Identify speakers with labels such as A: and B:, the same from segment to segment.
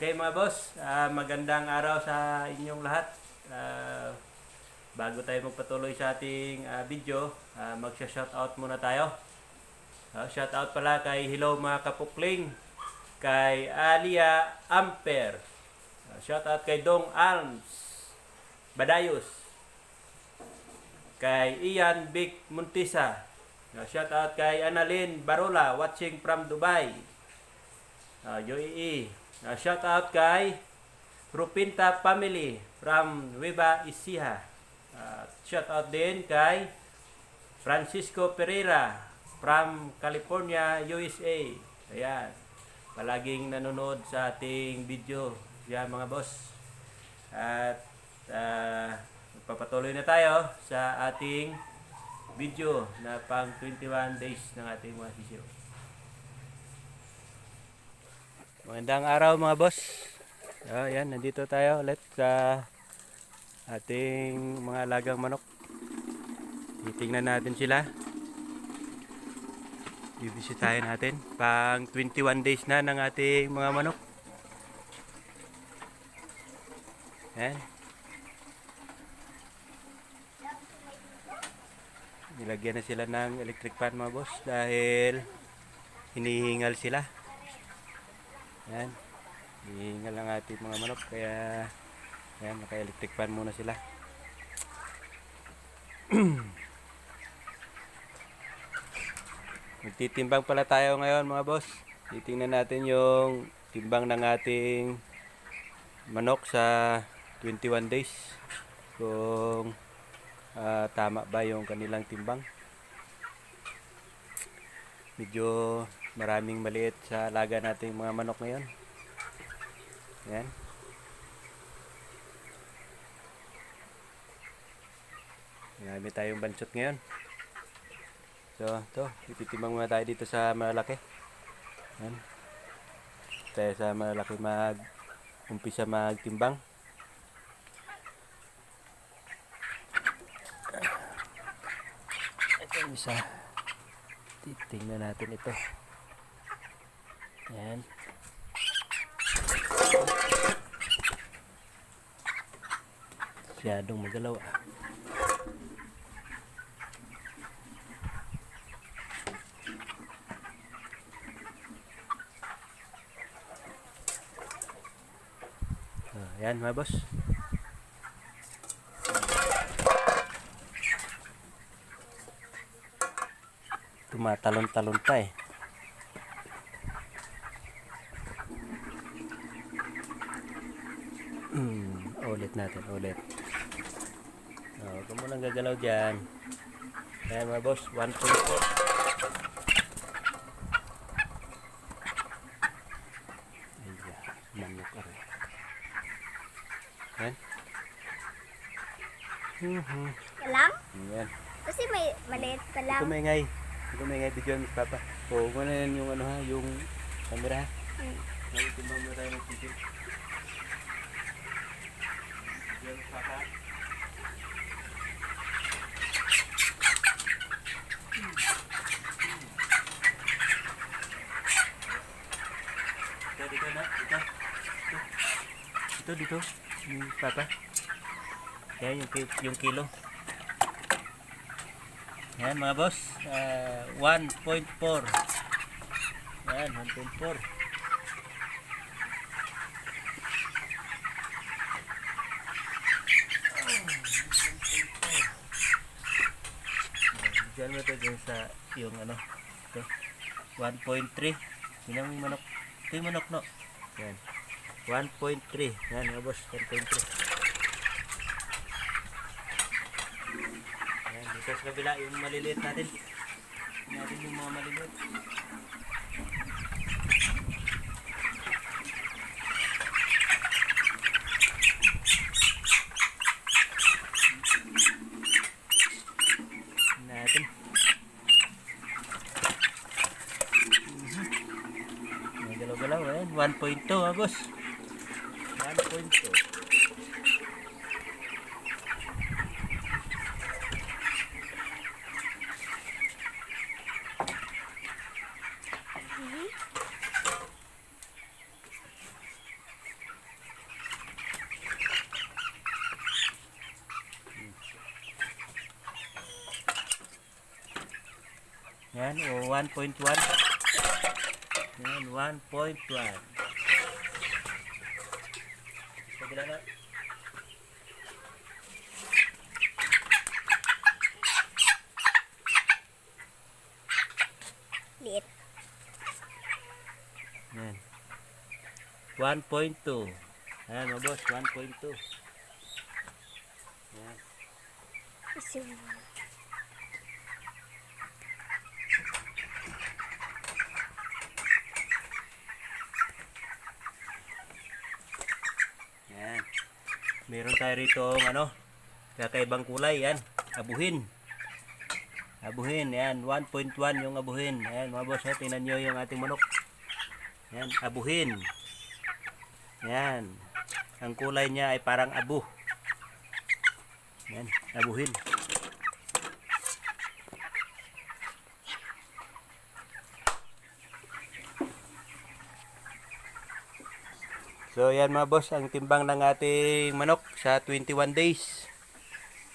A: Okay mga boss, ah, magandang araw sa inyong lahat. Ah, bago tayo magpatuloy sa ating ah, video, uh, magsha-shoutout muna tayo. Ah, shoutout pala kay Hello mga kapukling, kay Alia Amper, Ah, shoutout kay Dong Alms, Badayos, kay Ian Big Muntisa, Ah, shoutout kay Annalyn Barola, watching from Dubai, uh, UAE. Uh, shout out kay Rupinta family from Nueva Ecija. Uh, shout out din kay Francisco Pereira from California, USA. Ayan. Palaging nanonood sa ating video. Yan mga boss. At uh, papatuloy na tayo sa ating video na pang 21 days ng ating mga sisiyo. Magandang araw mga boss. Oh, yan, nandito tayo ulit sa ating mga alagang manok. Titingnan natin sila. Bibisitahin natin. Pang 21 days na ng ating mga manok. Yan. Nilagyan na sila ng electric fan mga boss dahil hinihingal sila. Yan. Hihingal ang ating mga manok kaya yan, naka-electric fan muna sila. Magtitimbang pala tayo ngayon mga boss. Titingnan natin yung timbang ng ating manok sa 21 days. Kung ah, tama ba yung kanilang timbang. Medyo maraming maliit sa alaga nating mga manok ngayon. Yan. Marami tayong bansot ngayon. So, to, ititimbang muna tayo dito sa malaki. Yan. Tayo sa malaki mag umpisa magtimbang. Ito isa. Titingnan natin ito. Yan. Masyadong magalaw ah. Ah, yan mga boss. Tumatalon-talon pa eh. Hmm, ulit natin, ulit. Oh, huwag mo nang gagalaw dyan. Ayan mga boss, 1.4. Ayan, manok ka rin. Ayan. Mhm.
B: Lang?
A: Ayan.
B: Kasi may maliit pa lang.
A: Kumingay. Kumingay video Miss Papa. O, kung ano yan yung ano ha, yung camera ha.
B: Hmm.
A: Ngayon, timbang mo tayo ng video. Dito, na, dito. Dito, dito. Yung Papa. Yan, yung, yung kilo. Yan mga boss, ah, 1.4. Yan, 1.4. Diyan mo ito dyan sa yung ano, ito, 1.3. Yun ang manok. Ito yung manok no. Yan. 1.3. Yan mga boss, 1.3. Ayan, dito sa kabila yung maliliit natin. Natin yung mga maliliit. 1.2 agos 1.2 Yan, o 1.1. Yan, 1.1. Kabila na.
B: Liit.
A: Yan. 1.2. Ayan, mga boss, 1.2. Yan.
B: Kasi,
A: Yan. Meron tayo rito ano, kakaibang kulay yan. Abuhin. Abuhin, yan. 1.1 yung abuhin. Ayan, mga boss, tingnan nyo yung ating manok. Yan, abuhin. Yan. Ang kulay niya ay parang abo. Yan, abuhin. So yan mga boss, ang timbang ng ating manok sa 21 days.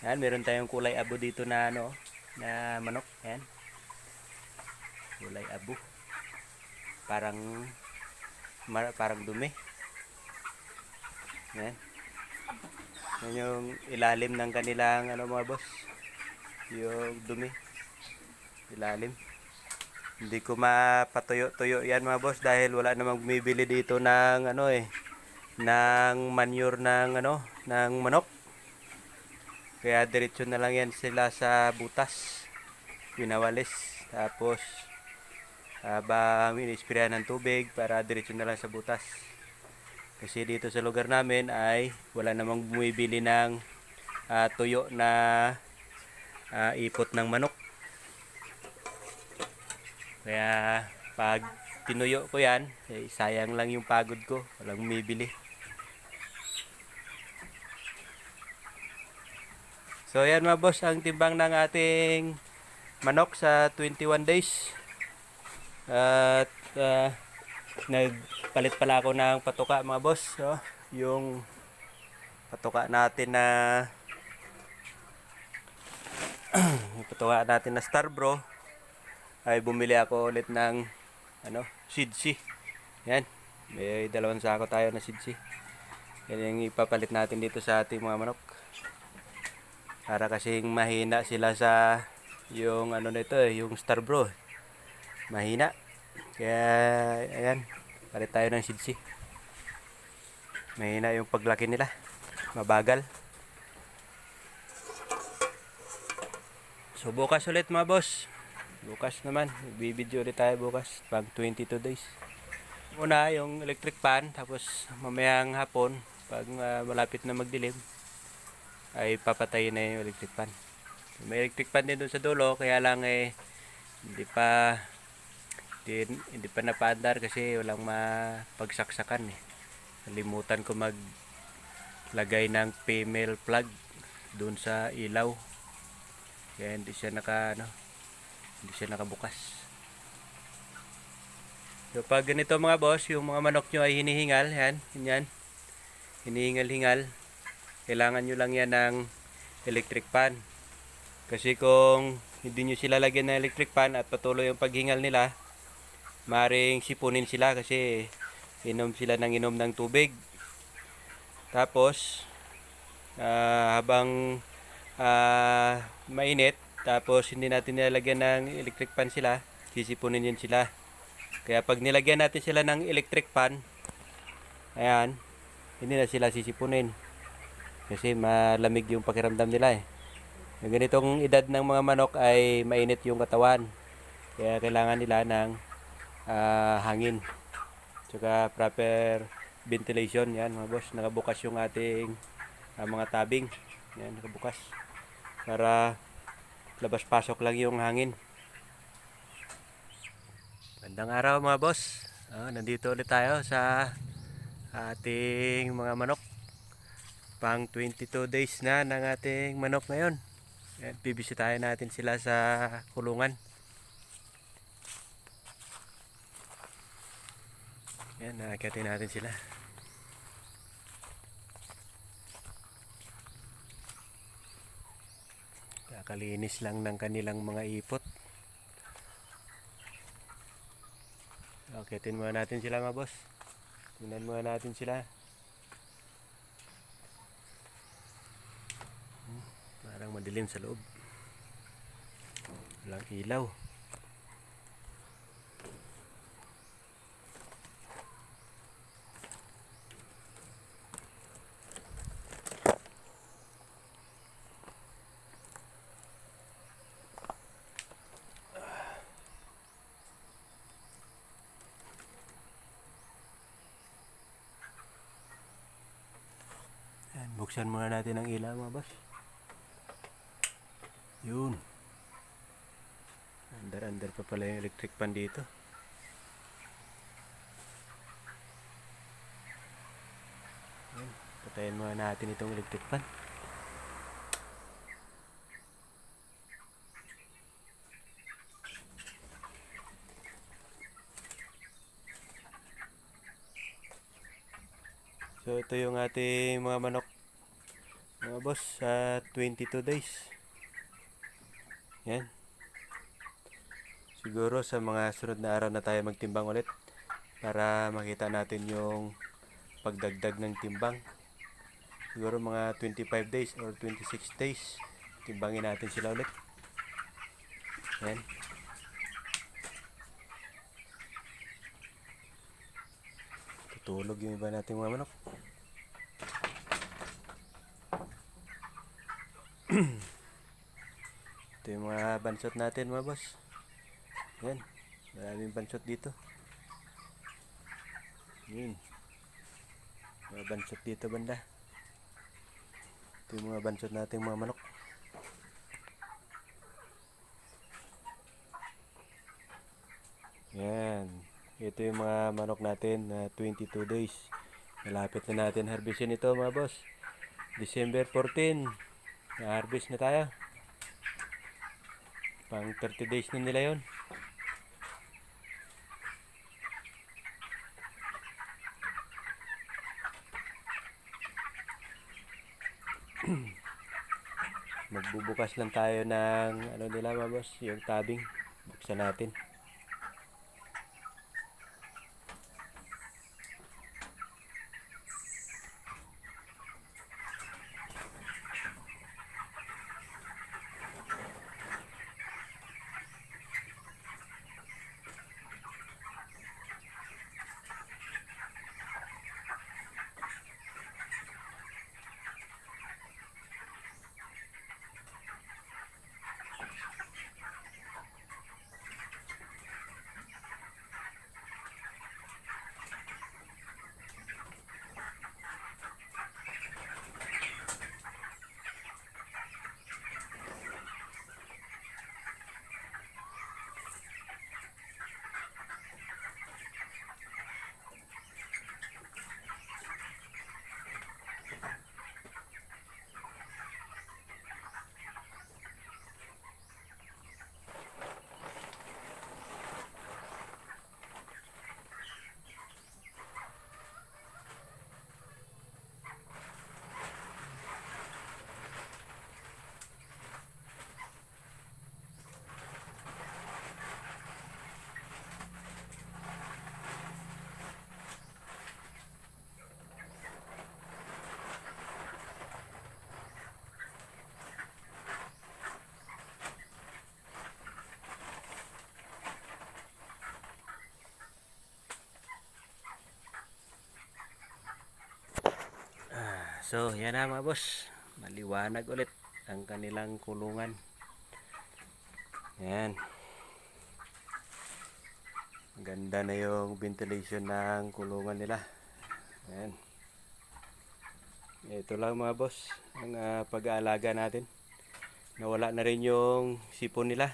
A: Yan, meron tayong kulay abo dito na ano, na manok. Yan. Kulay abo. Parang ma- parang dumi. Yan. Yan yung ilalim ng kanilang ano mga boss. Yung dumi. Ilalim. Hindi ko mapatuyo-tuyo yan mga boss dahil wala namang bumibili dito ng ano eh ng manure ng ano ng manok. Kaya diretso na lang yan sila sa butas. Pinawalis. Tapos habang inisprayan ng tubig para diretso na lang sa butas. Kasi dito sa lugar namin ay wala namang bumibili ng ah, tuyo na ah, ipot ng manok. Kaya pag tinuyo ko yan, eh, sayang lang yung pagod ko. Walang bumibili. So yan mga boss, ang timbang ng ating manok sa 21 days. At ah, nagpalit pala ako ng patuka mga boss. So, yung patuka natin na patuka natin na Starbro ay bumili ako ulit ng ano, sidsi. Yan. May dalawang sako tayo na sidsi. Yan yung ipapalit natin dito sa ating mga manok. Para kasing mahina sila sa yung ano nito eh, yung Starbro. Mahina. Kaya ayan, palit tayo ng sidsi. Mahina yung paglaki nila. Mabagal. So bukas ulit mga boss. Bukas naman, bibidyo ulit tayo bukas pag 22 days. Una yung electric pan, tapos mamayang hapon, pag ah, malapit na magdilim, ay papatayin na yung electric pan. May electric pan din doon sa dulo, kaya lang eh, hindi pa, hindi, hindi pa napaandar kasi walang mapagsaksakan eh. Kalimutan ko maglagay ng female plug doon sa ilaw. Kaya hindi siya naka, ano, hindi siya nakabukas. So pag ganito mga boss, yung mga manok nyo ay hinihingal, yan, yan, hinihingal-hingal, kailangan nyo lang yan ng electric pan. Kasi kung hindi nyo sila lagyan ng electric pan at patuloy yung paghingal nila, maring sipunin sila kasi inom sila ng inom ng tubig. Tapos, ah, habang ah, mainit, tapos hindi natin nilalagyan ng electric pan sila, sisipunin yun sila. Kaya pag nilagyan natin sila ng electric pan, ayan, hindi na sila sisipunin. Kasi malamig yung pakiramdam nila eh. Yung ganitong edad ng mga manok ay mainit yung katawan. Kaya kailangan nila ng ah, hangin. Tsaka proper ventilation. Yan mga boss, nakabukas yung ating ah, mga tabing. Yan, nakabukas. Para labas-pasok lang yung hangin. Gandang araw mga boss. Ah, nandito ulit tayo sa ating mga manok. Pang 22 days na ng ating manok ngayon. Bibisitahin natin sila sa kulungan. Yan, nakakyatin natin sila. Kakalinis lang ng kanilang mga ipot. Akitin muna natin sila mga boss. Tingnan muna natin sila. Parang madilim sa loob. Walang ilaw. Yan, buksan muna natin ang ilaw mga boss. Yun. Under-under pa pala yung electric pan dito. Yan, patayin muna natin itong electric pan. So ito yung ating mga manok mga boss sa 22 days. Yan. Siguro sa mga sunod na araw na tayo magtimbang ulit para makita natin yung pagdagdag ng timbang. Siguro mga 25 days or 26 days. Timbangin natin sila ulit. Yan. Tutulog yung iba nating mga manok. Ito yung mga bansot natin mga boss. Yan. Maraming bansot dito. Yun. Mga bansot dito banda. Ito yung mga bansot nating mga manok. Yan. Ito yung mga manok natin na 22 days. Malapit na natin harvestin ito mga boss. December 14. Na-harvest na tayo. Pang 30 days na nila yon. Magbubukas lang tayo ng ano nila mga boss, yung tabing. Buksan natin. So, yan na mga boss. Maliwanag ulit ang kanilang kulungan. Yan. Ganda na yung ventilation ng kulungan nila. Yan. Ito lang mga boss, ang ah, pag-aalaga natin. Nawala na rin yung sipon nila.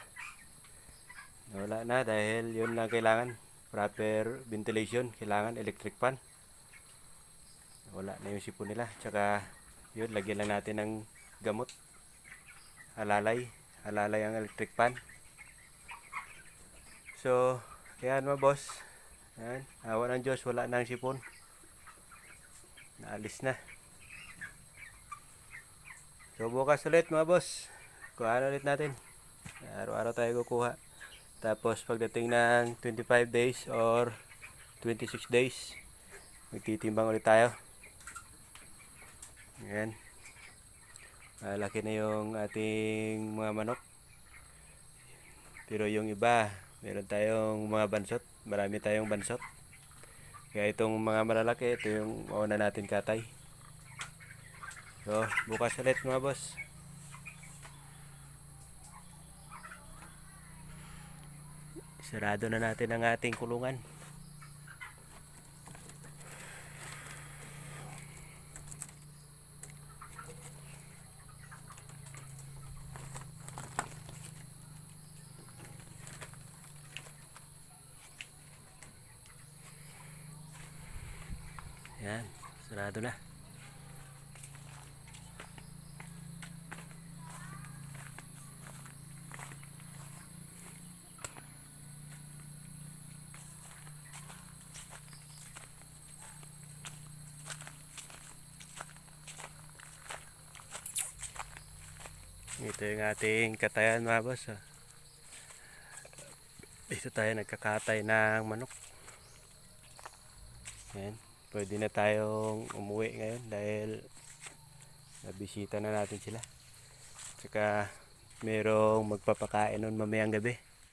A: Nawala na dahil yun lang kailangan. Proper ventilation, kailangan electric fan wala na yung sipon nila. Tsaka yun lagyan lang natin ng gamot. Alalay. Alalay ang electric pan. So yan mga boss. Yan awa ng Diyos wala na ang sipon. Naalis na. So bukas ulit mga boss. Kuha ulit natin. Araw-araw tayo kukuha. Tapos pagdating ng 25 days or 26 days. Magtitimbang ulit tayo. Ayan. Malaki na yung ating mga manok. Pero yung iba, meron tayong mga bansot. Marami tayong bansot. Kaya itong mga malalaki, ito yung mauna natin katay. So, bukas ulit mga boss. Sarado na natin ang ating kulungan. Yan, sarado na. Ito yung ating katayan mga boss. ah. Dito tayo nagkakatay ng manok. Yan. Pwede na tayong umuwi ngayon dahil nabisita na natin sila. Tsaka merong magpapakain nun mamayang gabi.